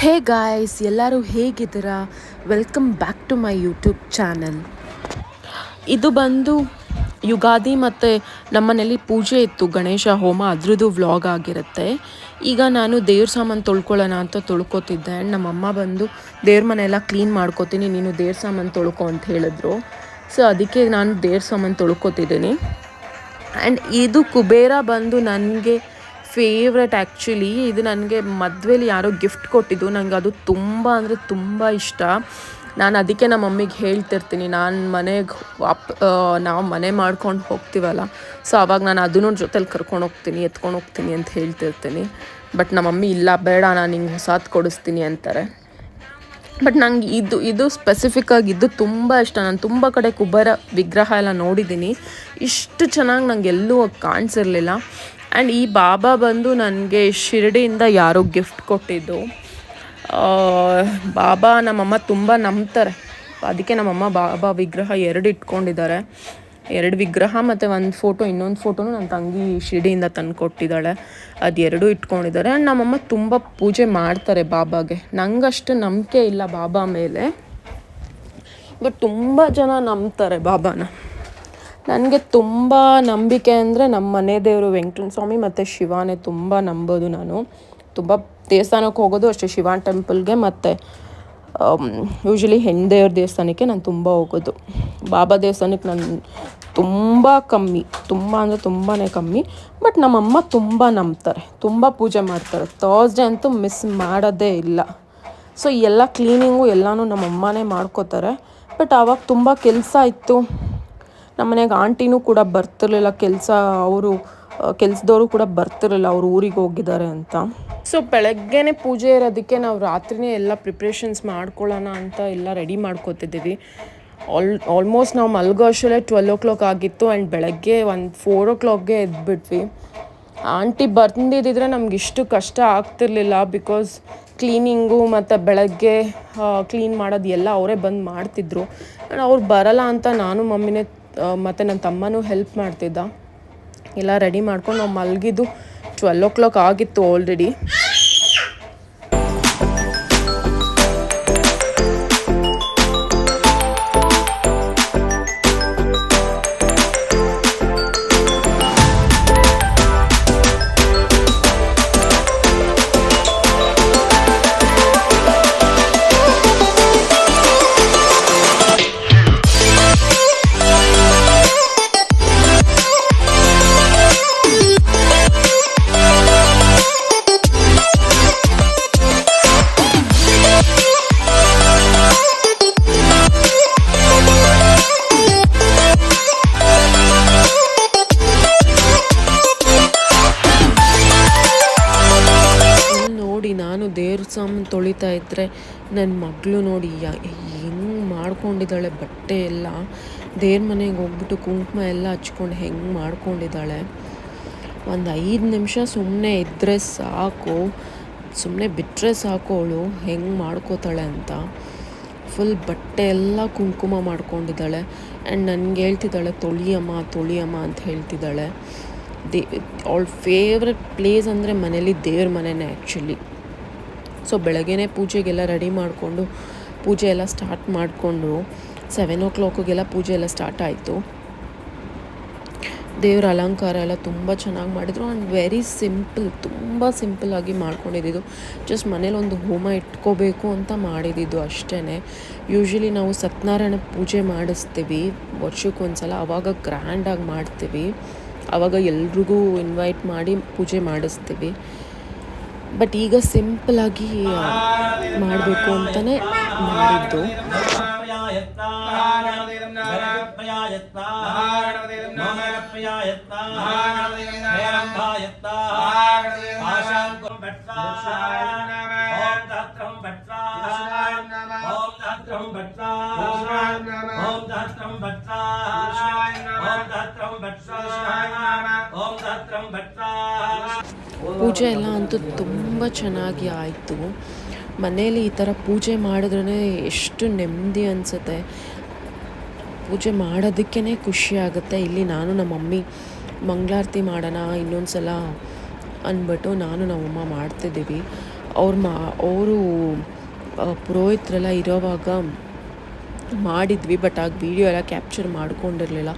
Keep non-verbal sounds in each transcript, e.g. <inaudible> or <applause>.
ಹೇ guys ಎಲ್ಲರೂ ಹೇಗಿದ್ದೀರಾ? Welcome back to my YouTube channel ಇದು ಬಂದು ಯುಗಾದಿ ಮತ್ತು ನಮ್ಮನೇಲಿ ಪೂಜೆ ಇತ್ತು, ಗಣೇಶ ಹೋಮ, ಅದ್ರದ್ದು ವ್ಲಾಗ್ ಆಗಿರುತ್ತೆ. ಈಗ ನಾನು ದೇವ್ರ ಸಾಮಾನು ತೊಳ್ಕೊಳ್ಳೋಣ ಅಂತ ತೊಳ್ಕೊತಿದ್ದೆ. ಆ್ಯಂಡ್ ನಮ್ಮಮ್ಮ ಬಂದು ದೇವ್ರ ಮನೆಯೆಲ್ಲ ಕ್ಲೀನ್ ಮಾಡ್ಕೋತೀನಿ, ನೀನು ದೇವ್ರ ಸಾಮಾನು ತೊಳ್ಕೊ ಅಂತ ಹೇಳಿದ್ರು. ಸೊ ಅದಕ್ಕೆ ನಾನು ದೇವ್ರ ಸಾಮಾನು ತೊಳ್ಕೊತಿದ್ದೀನಿ. ಆ್ಯಂಡ್ ಇದು ಕುಬೇರ ಬಂದು ನನಗೆ ಫೇವ್ರೆಟ್ ಆ್ಯಕ್ಚುಲಿ ಇದು ನನಗೆ ಮದುವೆಲಿ ಯಾರೋ ಗಿಫ್ಟ್ ಕೊಟ್ಟಿದ್ದು. ನನಗೆ ಅದು ತುಂಬ ಅಂದರೆ ತುಂಬ ಇಷ್ಟ. ನಾನು ಅದಕ್ಕೆ ನಮ್ಮ ಮಮ್ಮಿಗೆ ಹೇಳ್ತಿರ್ತೀನಿ, ನಾನು ಮನೆಗೆ ವಾಪ್ ನಾವು ಮನೆ ಮಾಡ್ಕೊಂಡು ಹೋಗ್ತೀವಲ್ಲ, ಸೊ ಅವಾಗ ನಾನು ಅದನ್ನು ಜೊತೆಲಿ ಕರ್ಕೊಂಡು ಹೋಗ್ತೀನಿ, ಎತ್ಕೊಂಡು ಹೋಗ್ತೀನಿ ಅಂತ ಹೇಳ್ತಿರ್ತೀನಿ. ಬಟ್ ನಮ್ಮ ಮಮ್ಮಿ, ಇಲ್ಲ, ಬೇಡ, ನಾನು ಹಿಂಗೆ ಹೊಸಾದು ಕೊಡಿಸ್ತೀನಿ ಅಂತಾರೆ. ಬಟ್ ನಂಗೆ ಇದು ಇದು ಸ್ಪೆಸಿಫಿಕ್ ಇದು ತುಂಬ ಇಷ್ಟ. ನಾನು ತುಂಬ ಕಡೆ ಕುಬೇರ ವಿಗ್ರಹ ಎಲ್ಲ ನೋಡಿದ್ದೀನಿ. ಇಷ್ಟು ಚೆನ್ನಾಗಿ ನಂಗೆ ಎಲ್ಲೂ ಕಾಣಿಸಿರ್ಲಿಲ್ಲ. ಆ್ಯಂಡ್ ಈ ಬಾಬಾ ಬಂದು ನನಗೆ ಶಿರಡಿಯಿಂದ ಯಾರೋ ಗಿಫ್ಟ್ ಕೊಟ್ಟಿದ್ದು. ಬಾಬಾ ನಮ್ಮಮ್ಮ ತುಂಬ ನಂಬ್ತಾರೆ. ಅದಕ್ಕೆ ನಮ್ಮಮ್ಮ ಬಾಬಾ ವಿಗ್ರಹ ಎರಡು ಇಟ್ಕೊಂಡಿದ್ದಾರೆ. ಎರಡು ವಿಗ್ರಹ ಮತ್ತು ಒಂದು ಫೋಟೋ, ಇನ್ನೊಂದು ಫೋಟೋನು ನನ್ನ ತಂಗಿ ಶಿರಡಿಯಿಂದ ತಂದು ಕೊಟ್ಟಿದ್ದಾಳೆ. ಅದು ಎರಡೂ ಇಟ್ಕೊಂಡಿದ್ದಾರೆ. ಆ್ಯಂಡ್ ನಮ್ಮಮ್ಮ ತುಂಬ ಪೂಜೆ ಮಾಡ್ತಾರೆ ಬಾಬಾಗೆ. ನಂಗಷ್ಟು ನಂಬಿಕೆ ಇಲ್ಲ ಬಾಬಾ ಮೇಲೆ. ಬಟ್ ತುಂಬ ಜನ ನಂಬ್ತಾರೆ ಬಾಬಾನ. ನನಗೆ ತುಂಬ ನಂಬಿಕೆ ಅಂದರೆ ನಮ್ಮ ಮನೆ ದೇವರು ವೆಂಕಟನ ಸ್ವಾಮಿ ಮತ್ತು ಶಿವಾನೇ ತುಂಬ ನಂಬೋದು ನಾನು. ತುಂಬ ದೇವಸ್ಥಾನಕ್ಕೆ ಹೋಗೋದು ಅಷ್ಟೇ, ಶಿವಾನ್ ಟೆಂಪಲ್ಗೆ ಮತ್ತು ಯೂಶ್ವಲಿ ಹೆಣ್ಣು ದೇವಸ್ಥಾನಕ್ಕೆ ನಾನು ತುಂಬ ಹೋಗೋದು. ಬಾಬಾ ದೇವಸ್ಥಾನಕ್ಕೆ ನಾನು ತುಂಬ ಕಮ್ಮಿ, ತುಂಬ ಅಂದರೆ ತುಂಬಾ ಕಮ್ಮಿ. ಬಟ್ ನಮ್ಮಮ್ಮ ತುಂಬ ನಂಬ್ತಾರೆ, ತುಂಬ ಪೂಜೆ ಮಾಡ್ತಾರೆ. ಥರ್ಸ್ಡೇ ಅಂತೂ ಮಿಸ್ ಮಾಡೋದೇ ಇಲ್ಲ. ಸೊ ಎಲ್ಲ ಕ್ಲೀನಿಂಗು ಎಲ್ಲನೂ ನಮ್ಮ ಅಮ್ಮನೇ ಮಾಡ್ಕೋತಾರೆ. ಬಟ್ ಆವಾಗ ತುಂಬ ಕೆಲಸ ಇತ್ತು. ಮನೆಗೆ ಆಂಟಿನೂ ಕೂಡ ಬರ್ತಿರ್ಲಿಲ್ಲ, ಕೆಲಸ ಅವರು ಕೆಲಸದವರು ಕೂಡ ಬರ್ತಿರಲಿಲ್ಲ, ಅವರು ಊರಿಗೆ ಹೋಗಿದ್ದಾರೆ ಅಂತ. ಸೊ ಬೆಳಗ್ಗೆನೇ ಪೂಜೆ ಇರೋದಕ್ಕೆ ನಾವು ರಾತ್ರಿನೇ ಎಲ್ಲ ಪ್ರಿಪ್ರೇಷನ್ಸ್ ಮಾಡ್ಕೊಳ್ಳೋಣ ಅಂತ ಎಲ್ಲ ರೆಡಿ ಮಾಡ್ಕೋತಿದ್ದೀವಿ. ಆಲ್ ಆಲ್ಮೋಸ್ಟ್ ನಾವು ಮಲ್ಗೋ ಅಷ್ಟರಲ್ಲೇ ಟ್ವೆಲ್ ಓ ಕ್ಲಾಕ್ ಆಗಿತ್ತು ಆ್ಯಂಡ್ ಬೆಳಗ್ಗೆ ಒಂದು ಫೋರ್ ಓ ಕ್ಲಾಕ್ಗೆ ಎದ್ಬಿಟ್ವಿ. ಆಂಟಿ ಬಂದಿದ್ದಿದ್ರೆ ನಮ್ಗೆ ಇಷ್ಟು ಕಷ್ಟ ಆಗ್ತಿರ್ಲಿಲ್ಲ ಬಿಕಾಸ್ ಕ್ಲೀನಿಂಗು ಮತ್ತು ಬೆಳಗ್ಗೆ ಕ್ಲೀನ್ ಮಾಡೋದು ಎಲ್ಲ ಅವರೇ ಬಂದು ಮಾಡ್ತಿದ್ರು. ಆ್ಯಂಡ್ ಅವ್ರು ಬರಲ್ಲ ಅಂತ ನಾನು ಮಮ್ಮಿನೇ ಮತ್ತು ನನ್ನ ತಮ್ಮನೂ ಹೆಲ್ಪ್ ಮಾಡ್ತಿದ್ದ. ಎಲ್ಲ ರೆಡಿ ಮಾಡ್ಕೊಂಡು ನಾವು ಮಲಗಿದ್ದು ಟ್ವೆಲ್ ಓ ಕ್ಲಾಕ್ ಆಗಿತ್ತು ಆಲ್ರೆಡಿ ಸಾಮಾನು ತೊಳಿತಾ ಇದ್ದರೆ ನನ್ನ ಮಗಳು ನೋಡಿ ಹೆಂಗೆ ಮಾಡ್ಕೊಂಡಿದ್ದಾಳೆ ಬಟ್ಟೆ ಎಲ್ಲ. ದೇವ್ರ ಮನೆಗೆ ಹೋಗ್ಬಿಟ್ಟು ಕುಂಕುಮ ಎಲ್ಲ ಹಚ್ಕೊಂಡು ಹೆಂಗೆ ಮಾಡ್ಕೊಂಡಿದ್ದಾಳೆ. ಒಂದು ಐದು ನಿಮಿಷ ಸುಮ್ಮನೆ ಇದ್ದರೆ ಸಾಕು. ಸುಮ್ಮನೆ ಬಿಟ್ಟರೆ ಸಾಕು ಅವಳು, ಹೆಂಗೆ ಮಾಡ್ಕೋತಾಳೆ ಅಂತ. ಫುಲ್ ಬಟ್ಟೆ ಎಲ್ಲ ಕುಂಕುಮ ಮಾಡ್ಕೊಂಡಿದ್ದಾಳೆ. ಆ್ಯಂಡ್ ನನಗೆ ಹೇಳ್ತಿದ್ದಾಳೆ, ತೊಳಿಯಮ್ಮ ತೊಳಿಯಮ್ಮ ಅಂತ ಹೇಳ್ತಿದ್ದಾಳೆ. ದೇ, ಅವಳ ಫೇವ್ರೆಟ್ ಪ್ಲೇಸ್ ಅಂದರೆ ಮನೇಲಿ ದೇವ್ರ ಮನೆಯೇ ಆ್ಯಕ್ಚುಲಿ ಸೊ ಬೆಳಗ್ಗೆ ಪೂಜೆಗೆಲ್ಲ ರೆಡಿ ಮಾಡಿಕೊಂಡು ಪೂಜೆ ಎಲ್ಲ ಸ್ಟಾರ್ಟ್ ಮಾಡಿಕೊಂಡು ಸೆವೆನ್ ಓ ಕ್ಲಾಕಿಗೆಲ್ಲ ಪೂಜೆ ಎಲ್ಲ ಸ್ಟಾರ್ಟ್ ಆಯಿತು. ದೇವ್ರ ಅಲಂಕಾರ ಎಲ್ಲ ತುಂಬ ಚೆನ್ನಾಗಿ ಮಾಡಿದರು ಆ್ಯಂಡ್ ವೆರಿ ಸಿಂಪಲ್ ತುಂಬ ಸಿಂಪಲ್ಲಾಗಿ ಮಾಡ್ಕೊಂಡಿದ್ದು. ಜಸ್ಟ್ ಮನೇಲಿ ಒಂದು ಹೋಮ ಇಟ್ಕೋಬೇಕು ಅಂತ ಮಾಡಿದ್ದು ಅಷ್ಟೇ ಯೂಶ್ವಲಿ ನಾವು ಸತ್ಯನಾರಾಯಣ ಪೂಜೆ ಮಾಡಿಸ್ತೀವಿ. ವರ್ಷಕ್ಕೊಂದ್ಸಲ ಆವಾಗ ಗ್ರ್ಯಾಂಡಾಗಿ ಮಾಡ್ತೀವಿ. ಆವಾಗ ಎಲ್ರಿಗೂ ಇನ್ವೈಟ್ ಮಾಡಿ ಪೂಜೆ ಮಾಡಿಸ್ತೀವಿ. ಬಟ್ ಈಗ ಸಿಂಪಲಾಗಿ ಮಾಡಬೇಕು ಅಂತಲೇ ಮಾಡಿದ್ದು. ಪೂಜೆ ಎಲ್ಲ ಅಂತೂ ತುಂಬ ಚೆನ್ನಾಗಿ ಆಯಿತು. ಮನೆಯಲ್ಲಿ ಈ ಥರ ಪೂಜೆ ಮಾಡಿದ್ರೇ ಎಷ್ಟು ನೆಮ್ಮದಿ ಅನಿಸುತ್ತೆ. ಪೂಜೆ ಮಾಡೋದಕ್ಕೇ ಖುಷಿ ಆಗುತ್ತೆ. ಇಲ್ಲಿ ನಾನು ನಮ್ಮ ಮಮ್ಮಿ ಮಂಗಳಾರತಿ ಮಾಡೋಣ ಇನ್ನೊಂದು ಸಲ ಅಂದ್ಬಿಟ್ಟು ನಾನು ನಮ್ಮಮ್ಮ ಮಾಡ್ತಿದ್ದೀವಿ. ಅವ್ರು ಮಾ, ಅವರು ಪುರೋಹಿತರೆಲ್ಲ ಇರೋವಾಗ ಮಾಡಿದ್ವಿ, ಬಟ್ ಆಗ ವೀಡಿಯೋ ಎಲ್ಲ ಕ್ಯಾಪ್ಚರ್ ಮಾಡ್ಕೊಂಡಿರಲಿಲ್ಲ.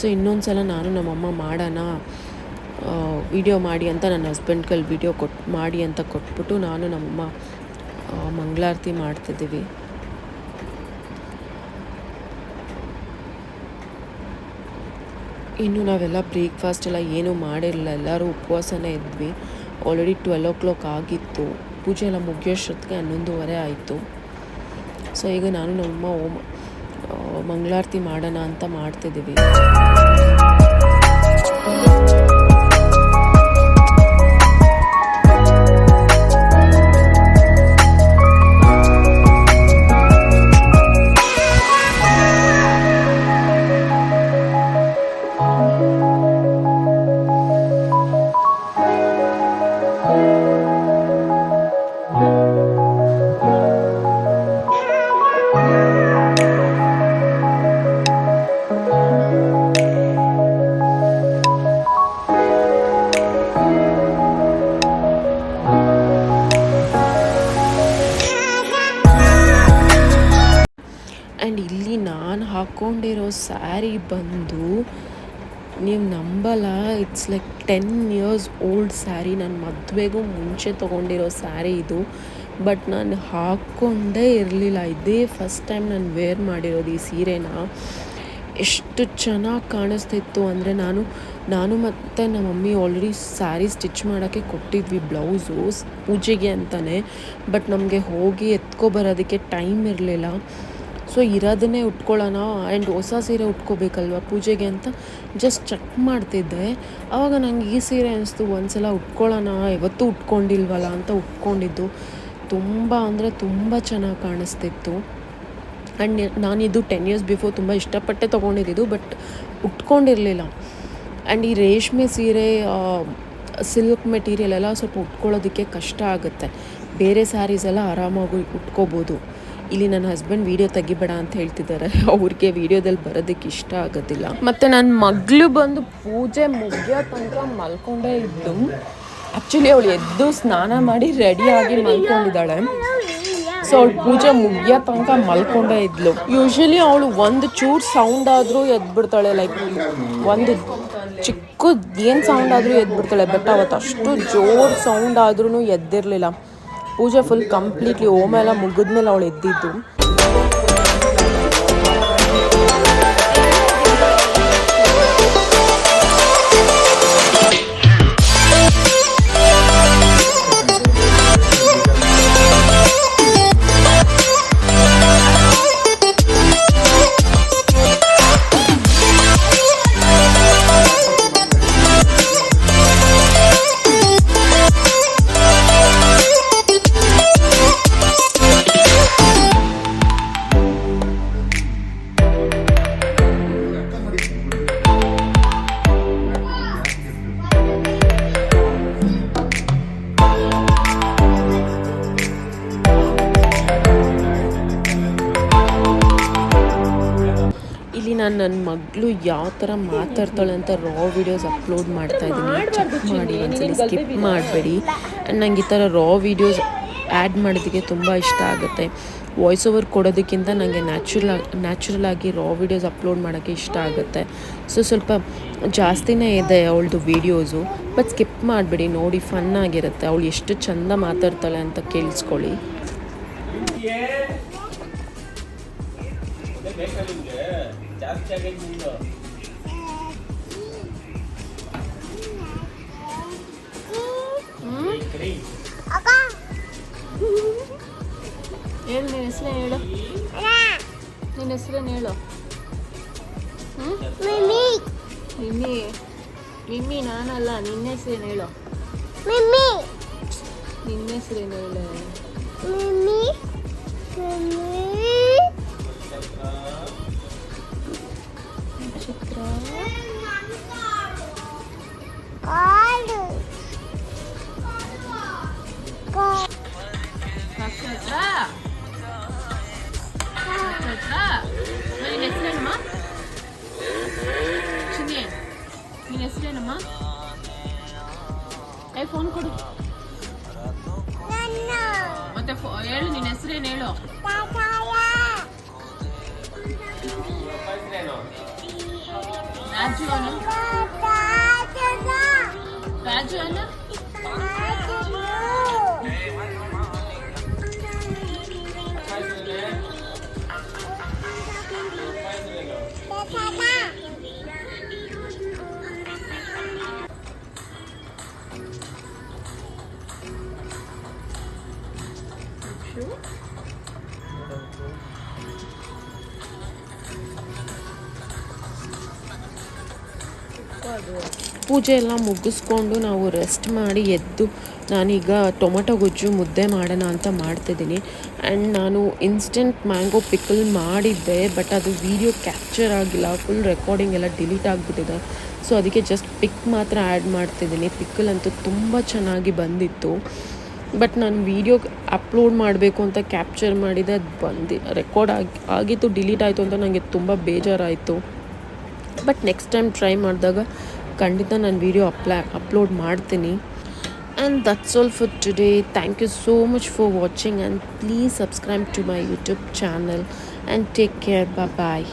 ಸೊ ಇನ್ನೊಂದು ಸಲ ನಾನು ನಮ್ಮಮ್ಮ ಮಾಡೋಣ ವಿಡಿಯೋ ಮಾಡಿ ಅಂತ ನನ್ನ ಹಸ್ಬೆಂಡ್ ಕೈಲಿ ವಿಡಿಯೋ ಕೊಟ್ಟು ಮಾಡಿ ಅಂತ ಕೊಟ್ಬಿಟ್ಟು ನಾನು ನಮ್ಮಮ್ಮ ಮಂಗಳಾರತಿ ಮಾಡ್ತಿದ್ದೀವಿ. ಇನ್ನು ನಾವೆಲ್ಲ ಬ್ರೇಕ್ಫಾಸ್ಟ್ ಎಲ್ಲ ಏನೂ ಮಾಡಿರಲಿಲ್ಲ. ಎಲ್ಲರೂ ಉಪವಾಸನೇ ಇದ್ವಿ. ಆಲ್ರೆಡಿ ಟ್ವೆಲ್ ಓ ಕ್ಲಾಕ್ ಆಗಿತ್ತು. ಪೂಜೆ ಎಲ್ಲ ಮುಗಿಯೋಷ್ಟೊತ್ತಿಗೆ ಹನ್ನೊಂದುವರೆ ಆಯಿತು. ಸೊ ಈಗ ನಾನು ನಮ್ಮಮ್ಮ ಓಮ್ ಮಂಗಳಾರತಿ ಮಾಡೋಣ ಅಂತ ಮಾಡ್ತಿದ್ದೀವಿ. ಹಾಕ್ಕೊಂಡಿರೋ ಸ್ಯಾರಿ ಬಂದು ನೀವು ನಂಬಲ್ಲ it's like ten years old sari. ನನ್ನ ಮದುವೆಗೂ ಮುಂಚೆ ತೊಗೊಂಡಿರೋ ಸ್ಯಾರಿ ಇದು. ಬಟ್ ನಾನು ಹಾಕ್ಕೊಂಡೇ ಇರಲಿಲ್ಲ. ಇದೇ ಫಸ್ಟ್ ಟೈಮ್ ನಾನು ವೇರ್ ಮಾಡಿರೋದು ಈ ಸೀರೆನ. ಎಷ್ಟು ಚೆನ್ನಾಗಿ ಕಾಣಿಸ್ತಿತ್ತು ಅಂದರೆ ನಾನು ನಾನು ಮತ್ತು ನಮ್ಮ ಮಮ್ಮಿ ಆಲ್ರೆಡಿ ಸ್ಯಾರಿ ಸ್ಟಿಚ್ ಮಾಡೋಕ್ಕೆ ಕೊಟ್ಟಿದ್ವಿ ಬ್ಲೌಸು ಪೂಜೆಗೆ ಅಂತಲೇ ಬಟ್ ನಮಗೆ ಹೋಗಿ ಎತ್ಕೊಬರೋದಕ್ಕೆ ಟೈಮ್ ಇರಲಿಲ್ಲ. ಸೊ ಇರೋದನ್ನೇ ಉಟ್ಕೊಳ್ಳೋಣ ಆ್ಯಂಡ್ ಹೊಸ ಸೀರೆ ಉಟ್ಕೋಬೇಕಲ್ವ ಪೂಜೆಗೆ ಅಂತ? ಜಸ್ಟ್ ಚೆಕ್ ಮಾಡ್ತಿದ್ದೆ. ಆವಾಗ ನಂಗೆ ಈ ಸೀರೆ ಅನಿಸ್ತು, ಒಂದ್ಸಲ ಉಟ್ಕೊಳ್ಳೋಣ, ಯಾವತ್ತೂ ಉಟ್ಕೊಂಡಿಲ್ವಲ್ಲ ಅಂತ ಉಟ್ಕೊಂಡಿದ್ದು. ತುಂಬ ಅಂದರೆ ತುಂಬ ಚೆನ್ನಾಗಿ ಕಾಣಿಸ್ತಿತ್ತು. ಆ್ಯಂಡ್ ನಾನಿದು ಟೆನ್ ಇಯರ್ಸ್ ಬಿಫೋರ್ ತುಂಬ ಇಷ್ಟಪಟ್ಟೆ ತೊಗೊಂಡಿದ್ದು ಬಟ್ ಉಟ್ಕೊಂಡಿರಲಿಲ್ಲ. ಆ್ಯಂಡ್ ಈ ರೇಷ್ಮೆ ಸೀರೆ ಸಿಲ್ಕ್ ಮೆಟೀರಿಯಲ್ ಎಲ್ಲ ಸ್ವಲ್ಪ ಉಟ್ಕೊಳ್ಳೋದಕ್ಕೆ ಕಷ್ಟ ಆಗುತ್ತೆ. ಬೇರೆ ಸ್ಯಾರೀಸ್ ಎಲ್ಲ ಆರಾಮಾಗಿ ಉಟ್ಕೋಬೋದು. ಇಲ್ಲಿ ನನ್ನ ಹಸ್ಬೆಂಡ್ ವಿಡಿಯೋ ತೆಗಿಬೇಡ ಅಂತ ಹೇಳ್ತಿದ್ದಾರೆ. <laughs> ಅವ್ರಿಗೆ ವಿಡಿಯೋದಲ್ಲಿ ಬರೋದಕ್ಕೆ ಇಷ್ಟ ಆಗೋದಿಲ್ಲ. ಮತ್ತು ನನ್ನ ಮಗಳು ಬಂದು ಪೂಜೆ ಮುಗಿಯೋ ತನಕ ಮಲ್ಕೊಂಡೇ ಇದ್ದು ಆ್ಯಕ್ಚುಲಿ ಅವಳು ಎದ್ದು ಸ್ನಾನ ಮಾಡಿ ರೆಡಿಯಾಗಿ ಮಲ್ಕೊಂಡಿದ್ದಾಳೆ. ಸೊ ಅವಳು ಪೂಜೆ ಮುಗಿಯೋ ತನಕ ಮಲ್ಕೊಂಡೇ ಇದ್ಲು. ಯೂಶಲಿ ಅವಳು ಒಂದು ಚೂರು ಸೌಂಡ್ ಆದರೂ ಎದ್ಬಿಡ್ತಾಳೆ ಲೈಕ್ ಒಂದು ಚಿಕ್ಕದು ಏನು ಸೌಂಡ್ ಆದರೂ ಎದ್ಬಿಡ್ತಾಳೆ ಬಟ್ ಅವತ್ತು ಅಷ್ಟು ಜೋರು ಸೌಂಡ್ ಆದ್ರೂ ಎದ್ದಿರಲಿಲ್ಲ. ಪೂಜೆ ಫುಲ್ ಕಂಪ್ಲೀಟ್ಲಿ ಓಮೆಲ್ಲ ಮುಗಿದ್ಮೇಲೆ ಅವಳು ಎದ್ದಿದ್ದು. ನಾನು ನನ್ನ ಮಗಳು ಯಾವ ಥರ ಮಾತಾಡ್ತಾಳೆ ಅಂತ ರಾ ವಿಡಿಯೋಸ್ ಅಪ್ಲೋಡ್ ಮಾಡ್ತಾ ಇದ್ದೀನಿ ಚೆಕ್ ಮಾಡಿ ಒಂದ್ಸಲ ಸ್ಕಿಪ್ ಮಾಡಬೇಡಿ ಆ್ಯಂಡ್ ನಂಗೆ ಈ ಥರ ರಾ ವಿಡಿಯೋಸ್ ಆ್ಯಡ್ ಮಾಡೋದಕ್ಕೆ ತುಂಬ ಇಷ್ಟ ಆಗುತ್ತೆ ವಾಯ್ಸ್ ಓವರ್ ಕೊಡೋದಕ್ಕಿಂತ ನನಗೆ ನ್ಯಾಚುರಲ್ ನ್ಯಾಚುರಲ್ ಆಗಿ ರಾ ವಿಡಿಯೋಸ್ ಅಪ್ಲೋಡ್ ಮಾಡೋಕ್ಕೆ ಇಷ್ಟ ಆಗುತ್ತೆ ಸೊ ಸ್ವಲ್ಪ ಜಾಸ್ತಿನೇ ಇದೆ ಅವಳದು ವೀಡಿಯೋಸು ಬಟ್ ಸ್ಕಿಪ್ ಮಾಡಬೇಡಿ ನೋಡಿ ಫನ್ ಆಗಿರುತ್ತೆ ಅವಳು ಎಷ್ಟು ಚಂದ ಮಾತಾಡ್ತಾಳೆ ಅಂತ ಕೇಳಿಸ್ಕೊಳ್ಳಿ ಹೇಳು ನಿನ್ನ ಹೆಸರು ಹೇಳು? ನಿನ್ನ ಹೆಸರೇನು ಹೇಳು. ನಿಮ್ಮಿ ನಿಮ್ಮಿ ನಾನಲ್ಲ, ನಿನ್ನ ಹೆಸರೇನು ಹೇಳು? ನಿನ್ನ ಹೆಸರೇನು ಹೇಳು? ನಕ್ಷತ್ರ ಹೆಸರೇನು ಹೇಳು ಅಪ್ಪ ಹೆಸ್ರೇನು ರಾಜು ಅನು ಪೂಜೆ ಎಲ್ಲ ಮುಗಿಸ್ಕೊಂಡು ನಾವು ರೆಸ್ಟ್ ಮಾಡಿ ಎದ್ದು ನಾನೀಗ ಟೊಮೊಟೊ ಗೊಜ್ಜು ಮುದ್ದೆ ಮಾಡೋಣ ಅಂತ ಮಾಡ್ತಿದ್ದೀನಿ. ಆ್ಯಂಡ್ ನಾನು ಇನ್ಸ್ಟೆಂಟ್ ಮ್ಯಾಂಗೋ ಪಿಕಲ್ ಮಾಡಿದ್ದೆ ಬಟ್ ಅದು ವೀಡಿಯೋ ಕ್ಯಾಪ್ಚರ್ ಆಗಿಲ್ಲ ಫುಲ್ ರೆಕಾರ್ಡಿಂಗ್ ಎಲ್ಲ ಡಿಲೀಟ್ ಆಗಿಬಿಟ್ಟಿದೆ. ಸೊ ಅದಕ್ಕೆ ಜಸ್ಟ್ ಪಿಕ್ ಮಾತ್ರ ಆ್ಯಡ್ ಮಾಡ್ತಿದ್ದೀನಿ. ಪಿಕ್ಕಲ್ ಅಂತೂ ತುಂಬ ಚೆನ್ನಾಗಿ ಬಂದಿತ್ತು. ಬಟ್ ನಾನು ವೀಡಿಯೋ ಅಪ್ಲೋಡ್ ಮಾಡಬೇಕು ಅಂತ ಕ್ಯಾಪ್ಚರ್ ಮಾಡಿದೆ, ಅದು ಬಂದು ರೆಕಾರ್ಡ್ ಆಗಿ, ಆಗಿತ್ತು ಡಿಲೀಟ್ ಆಯಿತು ಅಂತ ನನಗೆ ತುಂಬ ಬೇಜಾರಾಯಿತು. ಬಟ್ ನೆಕ್ಸ್ಟ್ ಟೈಮ್ ಟ್ರೈ ಮಾಡಿದಾಗ ಖಂಡಿತ ನಾನು ವೀಡಿಯೋ ಅಪ್ಲಾ ಅಪ್ಲೋಡ್ ಮಾಡ್ತೀನಿ. And that's all for today thank you so much for watching and please subscribe to my YouTube channel and take care bye